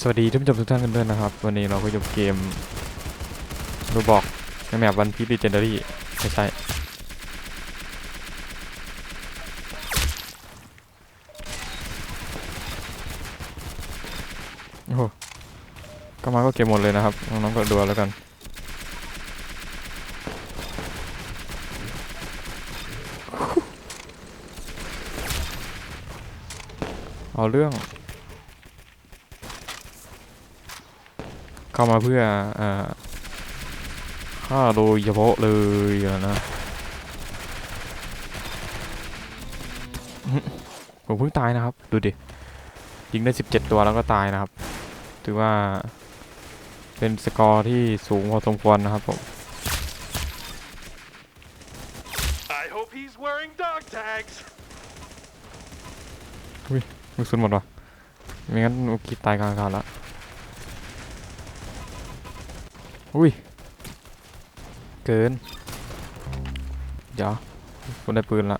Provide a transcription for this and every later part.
สวัสดีท่านผู้ชมทุกท่านกันด้วยนะครับ วันนี้เราก็อยู่เกมรูบอกในแมปวันพี e ีเจนดารี่ไม่ใช่โอ้โหก็มาก็เก็บหมดเลยนะครับน้องๆก็ดูแล้วกันเอาเรื่อง เข้ามาเพื่ออ่าฆ่าโดยเฉพาะเลยอะนะอื้อผมเพิ่งตายนะครับ ดูดิ ยิงได้ 17 ตัวแล้วก็ตายนะครับ ถือว่าเป็นสกอร์ที่สูงพอสมควรนะครับผม I hope he's wearing dog tags. ลูกสุนหมดวะไม่งั้นอุกิตายกลางอากาศละ อุ้ย เกิน เดี๋ยวคุณได้ปืนละ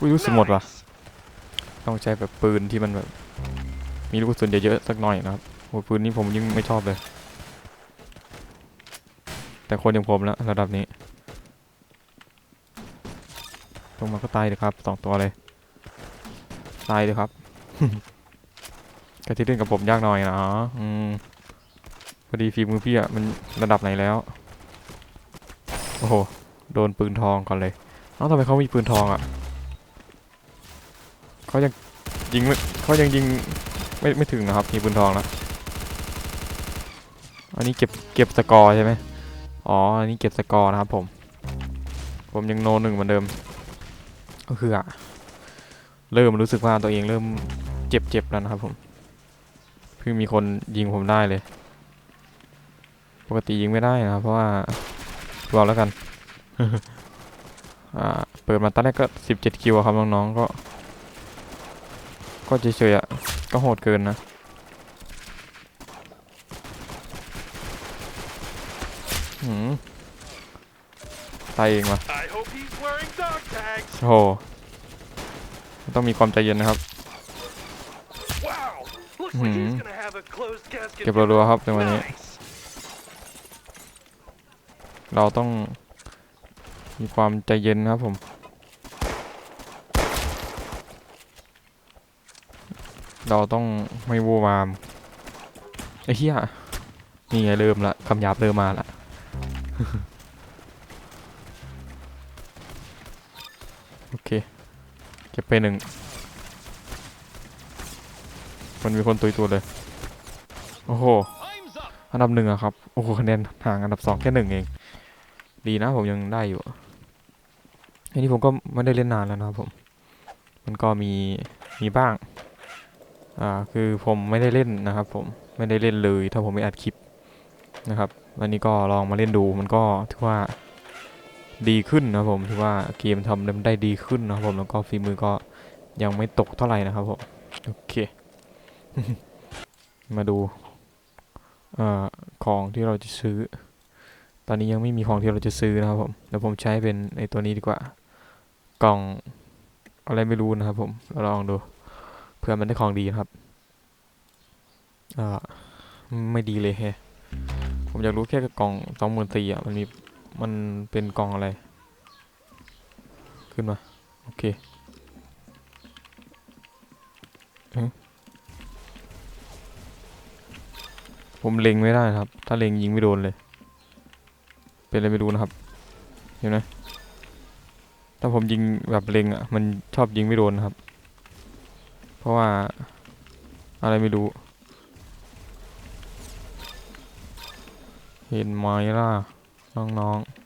อุ้ยรู้สึกหมดว่ะ ต้องใช้แบบปืนที่มันแบบ มีลูกกระสุนเยอะๆสักหน่อยนะครับโอ้ปืนนี้ผมยิ่งไม่ชอบเลย แต่คนอย่างผมแล้วระดับนี้ลงมาก็ตายเลยครับสองตัวเลย ตายเลยครับ การที่เล่นกับผมยากหน่อยนะอืมพอดีฝีมือพี่อะมันระดับไหนแล้ว โอ้โห โดนปืนทองก่อนเลยเอ้าทำไมเขามีปืนทองอะเขายังยิงไม่เขายังยิงไม่ไม่ถึงนะครับ มีปืนทองแล้ว อันนี้เก็บเก็บสกอร์ใช่ไหมอ๋อ อันนี้เก็บสกอร์นะครับผม ผมยังโนหนึ่งเหมือนเดิม ก็คืออะเริ่มรู้สึกว่าตัวเองเริ่มเจ็บเจ็บแล้วนะครับผม เพิ่งมีคนยิงผมได้เลย ปกติยิงไม่ได้นะครับเพราะว่าบอกแล้วกันอ่าเปิดมาตอนแรกก็17คิวอะครับน้องๆก็ ก็เฉยๆอะก็โหดเกินนะหืมตายเองวะ I hope he's wearing dog tags. โอ้โหต้องมีความใจเย็นนะครับ เก็บรัวๆครับในวันนี้ เราต้องมีความใจเย็นนะครับผม เราต้องไม่วู่วามไอ้เหี้ยนี่ไงเริ่มละคำหยาบเริ่มมาละโอเค เก็บไปหนึ่ง มันมีคนตุยตัวเลย โอ้โห อันดับหนึ่งอะครับ โอ้โหคะแนนห่างอันดับสองแค่หนึ่งเอง ดีนะผมยังได้อยู่อันนี้ผมก็ไม่ได้เล่นนานแล้วนะครับผม มันก็มี มีบ้าง อ่า คือผมไม่ได้เล่นนะครับ ผม ไม่ได้เล่นเลย ถ้าผมไม่อัดคลิปนะครับวันนี้ก็ลองมาเล่นดู มันก็ถือว่าดีขึ้นนะผมถือว่าเกมทำได้ดีขึ้นนะครับผม แล้วก็ฝีมือก็ยังไม่ตกเท่าไหร่นะครับผม โอเค มาดูอของที่เราจะซื้อ ตอนนี้ยังไม่มีของที่เราจะซื้อนะครับผมเดี๋ยวผมใช้เป็นไอตัวนี้ดีกว่า กล่องอะไรไม่รู้นะครับผมเราลองดู เพื่อมันได้ของดีครับอ่อไม่ดีเลยแฮะผมอยากรู้แค่กล่องสองหมื่นสี่อะมันมีมันเป็นกล่องอะไร ขึ้นมา โอเค ผมเล็งไม่ได้ครับ ถ้าเล็งยิงไม่โดนเลย เป็นอะไรไม่รู้นะครับ เห็นไหมถ้าผมยิงแบบเล็งอะ มันชอบยิงไม่โดนนะครับ เพราะว่าอะไรไม่รู้ เห็นไหมล่ะ น้องๆ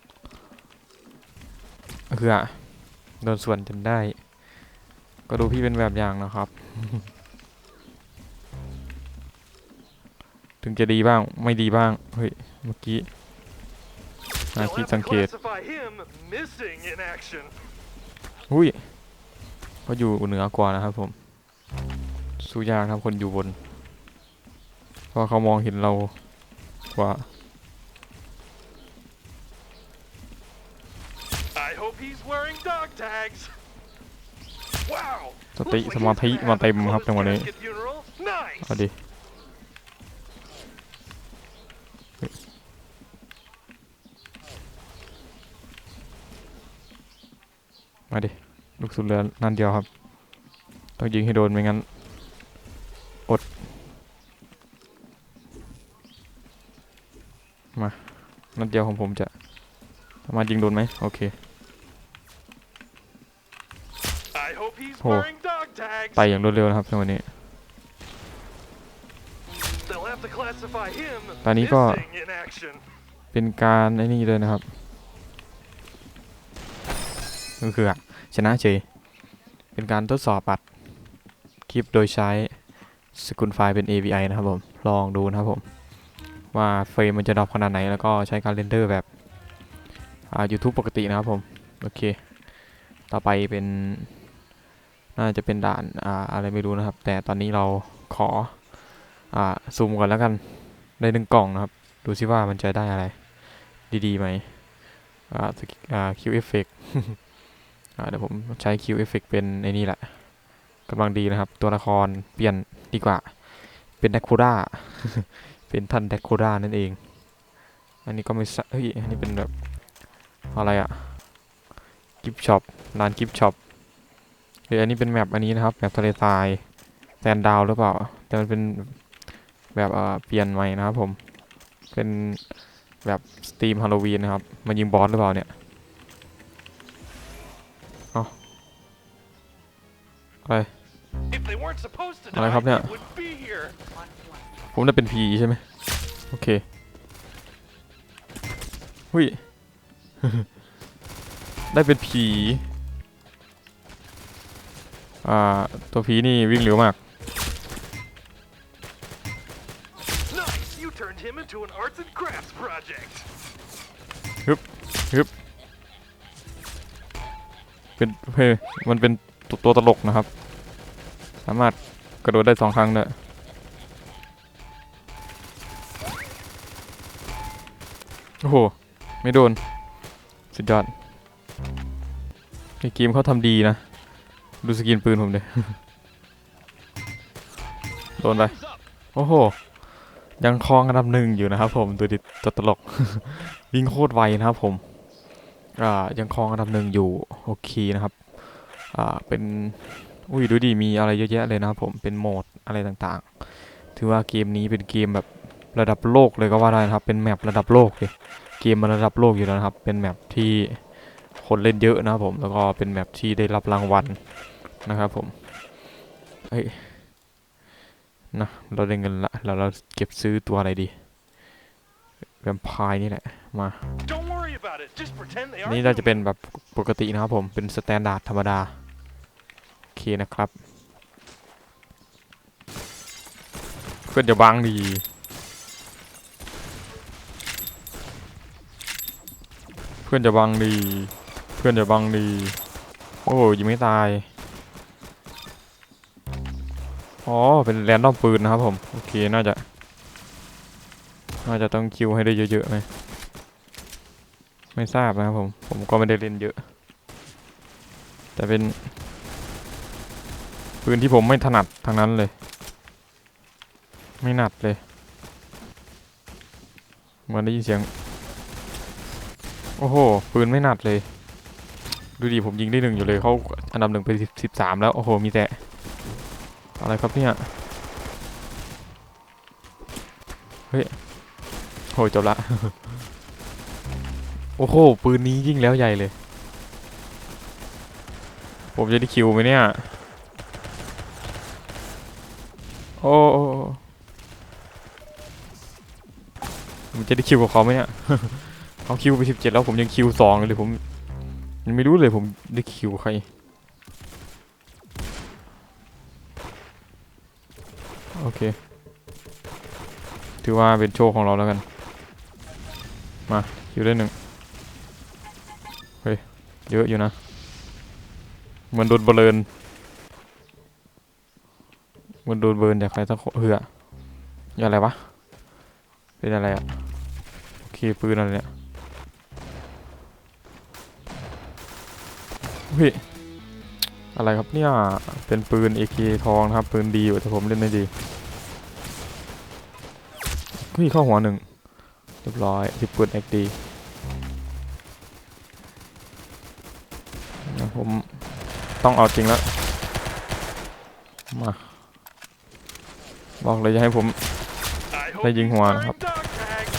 คืออะโดนส่วนจนได้ ก็ดูพี่เป็นแบบอย่างนะครับ ถึงจะดีบ้างไม่ดีบ้าง เฮ้ย เมื่อกี้หา They'll คิด have สั to งเกต classify him missing in action. อุ้ยก็อยู่เหนือกว่านะครับผมสู้ยากครับคนอยู่บน เพราะเขามองเห็นเรากว่า I hope he's wearing dog tags. Wow. สติ Looks ส like มา he's ธิ gonna มา have a เต็มครับ closed จังหวะนี้ casket funeral. Nice. เอาดิมาดิ ลูกสุดเหลือนันเดียวครับ ต้องยิงให้โดนไม่งั้น อด มา นัดเดียวของผมจะสามารถยิงโดนไหมโอเค I hope he's Oh. wearing dog tags. ไปอย่างรวดเร็วนะครับจังหวะนี้ They'll have to classify him ตอนนี้ก็ missing in action. เป็นการไอ้นี่เลยนะครับ ก็คือชนะเฉย เป็นการทดสอบอัดคลิปโดยใช้สกุลไฟล์เป็น AVI นะครับผม ลองดูนะครับผม ว่าเฟรมมันจะดรอปขนาดไหน แล้วก็ใช้การเรนเดอร์แบบอ่า YouTube ปกตินะครับผม โอเค ต่อไปเป็น น่าจะเป็นด่านอ่าอะไรไม่รู้นะครับ แต่ตอนนี้เราขออ่าซูมก่อนแล้วกันได้หนึ่งกล่องนะครับ ดูซิว่ามันจะได้อะไร ดีๆไหมอ่าสกิอ่า Q effect อ่าเเดี๋ยวผมใช้ Q effect เป็นไอ้นี่แหละกำลังดีนะครับ ตัวละครเปลี่ยนดีกว่า เป็นแดกคูด้าเป็นท่านแดกคูด้านั่นเอง อันนี้ก็ไม่สะเฮ้ยอันนี้เป็นแบบอะไรอะกิฟช็อปร้านกิฟช็อปหรืออันนี้เป็นแมปอันนี้นะครับแมปทะเลทรายแซนดาวหรือเปล่า แต่มันเป็นแบบเอ่อเปลี่ยนใหม่นะครับผม เป็นแบบสตรีมฮาโลวีนนะครับ มันยิงบอสหรือเปล่าเนี่ย อะไร If they weren't supposed to อะไร die, ครับเนี่ย they would be here. ผมจะเป็นผีใช่ไหมโอเคหุยได้เป็นผี อ่า ตัวผีนี่วิ่งเร็วมาก Nice. You turned him into an arts and crafts project. เป็นเฮ้ยมันเป็น ตัวตัวตลกนะครับ สามารถกระโดดได้สองครั้งเลยโอ้โห ไม่โดน สุดยอดในเกมเขาทำดีนะ ดูสกินปืนผมเลยโดนไป โอ้โห ยังครองอันดับหนึ่งอยู่นะครับผมตัวดิตัวตลก วิ่งโคตรไวนะครับผม อ่า ยังครองอันดับหนึ่งอยู่ โอเคนะครับ อ่าเป็นอุ้ยดูดิมีอะไรเยอะแยะเลยนะครับผมเป็นโหมดอะไรต่างๆ ถือว่าเกมนี้เป็นเกมแบบระดับโลกเลยก็ว่าได้นะครับ เป็นแมประดับโลกเลยเกมมันระดับโลกอยู่แล้วนะครับ เป็นแมปที่คนเล่นเยอะนะครับผมแล้วก็เป็นแมปที่ได้รับรางวัลนะครับผมเฮ้ยนะเราได้เงินละเราเราเก็บซื้อตัวอะไรดีแวมไพร์นี่แหละมา Don't worry about it. Just pretend they are. นี่เราจะ human. เป็นแบบปกตินะครับผมเป็นสแตนดาร์ดธรรมดาโอ เคนะครับ เพื่อนจะวางดีเพื่อนจะวางดีเพื่อนจะวางดีโอ้ยังไม่ตายอ๋อเป็นแรนดอมปืนนะครับผมโอเคน่าจะน่าจะต้องคิวให้ได้เยอะๆไหมไม่ทราบนะครับผม ผมก็ไม่ได้เล่นเยอะ แต่เป็น ปืนที่ผมไม่ถนัดทางนั้นเลย ไม่หนัดเลยเหมือนได้ยินเสียง โอ้โห ปืนไม่หนัดเลย ดูดิผมยิงได้หนึ่งอยู่เลยเขาอันดับหนึ่งไปสิบสามแล้ว โอ้โห มีแต่ อะไรครับเนี่ย เฮ้ยโหจบละ โอ้โห ปืนนี้ยิ่งแล้วใหญ่เลย ผมจะได้คิวไหมเนี่ย โอ้ผมจะได้คิวกับเขาไหมเนี่ยเขาคิวไปสิบเจ็ดแล้วผมยังคิวสองเลยผมยังไม่รู้เลยผมได้คิวใครโอเค ถือว่าเป็นโชคของเราแล้วกัน มาคิวได้หนึ่งเฮ้ยเยอะอยู่นะ เหมันโดนเบลิน มันโดนเบิร์นจากใครสักคนเหืออย่าอะไรวะ เป็นอะไรอะโอเคปืนอะไรเนี่ยเฮ้ยอะไรครับเนี่ย เป็นปืน AK ทองนะครับ ปืนดีอยู่แต่ผมเล่นไม่ดีเฮ้ยเข้าหัวหนึ่งเรียบร้อยที่ปืน XD นะผมต้องเอาจริงแล้ว มา บอกเลยจะให้ผม I hope Đây, he's Dinh Hòa wearing hả? dog tags.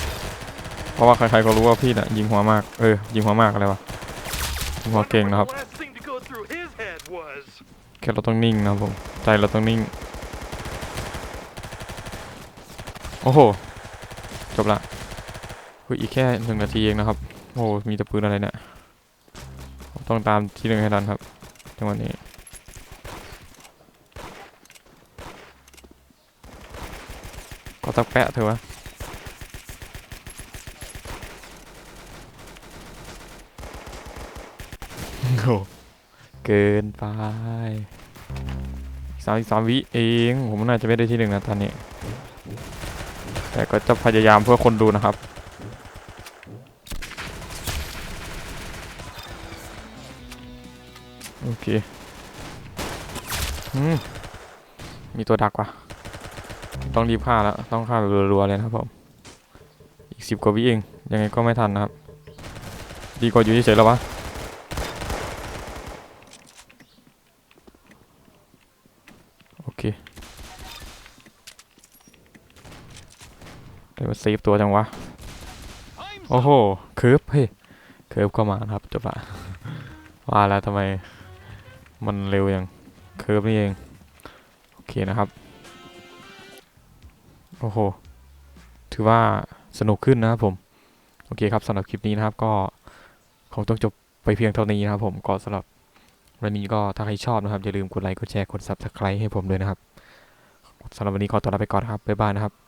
เพราะว่าใครๆก็รู้ว่าพี่น่ะยิงหัวมาก เออ ยิงหัวมากอะไรวะ ยิงหัวเก่งนะครับ แค่เราต้องนิ่งนะครับผม ใจเราต้องนิ่ง โอ้โห จบละเฮ้ยอีกแค่หนึ่งนาทีเองนะครับ โอ้มีแต่ปืนอะไรเนี่ย ต้องตามที่หนึ่งให้ทันครับจังหวะนี้ ก็ตักแปะเถอะวะโหเกินไปสามสามวิเอง ผมน่าจะไม่ได้ที่หนึ่งนะตอนนี้ แต่ก็จะพยายามเพื่อคนดูนะครับ โอเคอมมีตัวดักว่ะ ต้องรีบฆ่าแล้วต้องฆ่าแบบรัวๆเลยนะครับผมอีกสิบกว่าวิเองยังไงก็ไม่ทันนะครับ ดีกว่าอยู่เฉยๆแล้ววะโอเคเดี๋ยวมาเซฟตัวจังวะโอ้โหเคิร์ฟเฮ้ยเคิร์ฟก็มานะครับจบละว่าแล้วทำไมมันเร็วอย่างเคิร์ฟนี่เองโอเคนะครับ โอ้โห ถือว่าสนุกขึ้นนะครับผม โอเคครับสำหรับคลิปนี้นะครับก็คงต้องจบไปเพียงเท่านี้นะครับผมก็สำหรับวันนี้ก็ถ้าใครชอบนะครับอย่าลืมกดไลค์กดแชร์กด subscribe ให้ผมด้วยนะครับสำหรับวันนี้ขอตัวลาไปก่อนครับบ๊ายบายนะครับ